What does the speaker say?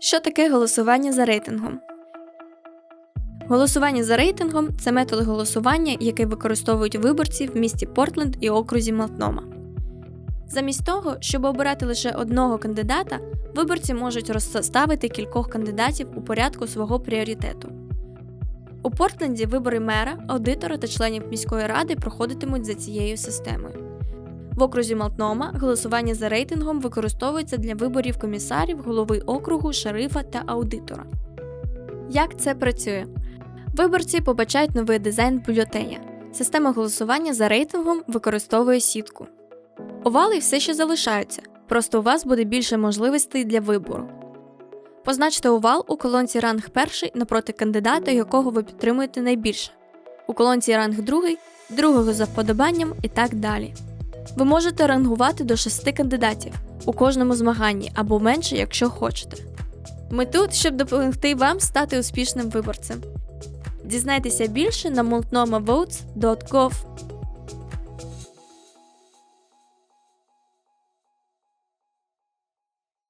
Що таке голосування за рейтингом? Голосування за рейтингом це метод голосування, який використовують виборці в місті Портленд і окрузі Малтнома. Замість того, щоб обирати лише одного кандидата, виборці можуть розставити кількох кандидатів у порядку свого пріоритету. У Портленді вибори мера, аудитора та членів міської ради проходитимуть за цією системою. В окрузі Малтнома голосування за рейтингом використовується для виборів комісарів, голови округу, шерифа та аудитора. Як це працює? Виборці побачають новий дизайн бюлетеня. Система голосування за рейтингом використовує сітку. Овали все ще залишаються, просто у вас буде більше можливостей для вибору. Позначте овал у колонці ранг 1 напроти кандидата, якого ви підтримуєте найбільше, у колонці ранг 2, другого за вподобанням і так далі. Ви можете рангувати до 6 кандидатів у кожному змаганні або менше, якщо хочете. Ми тут, щоб допомогти вам стати успішним виборцем. Дізнайтеся більше на multnomavotes.gov.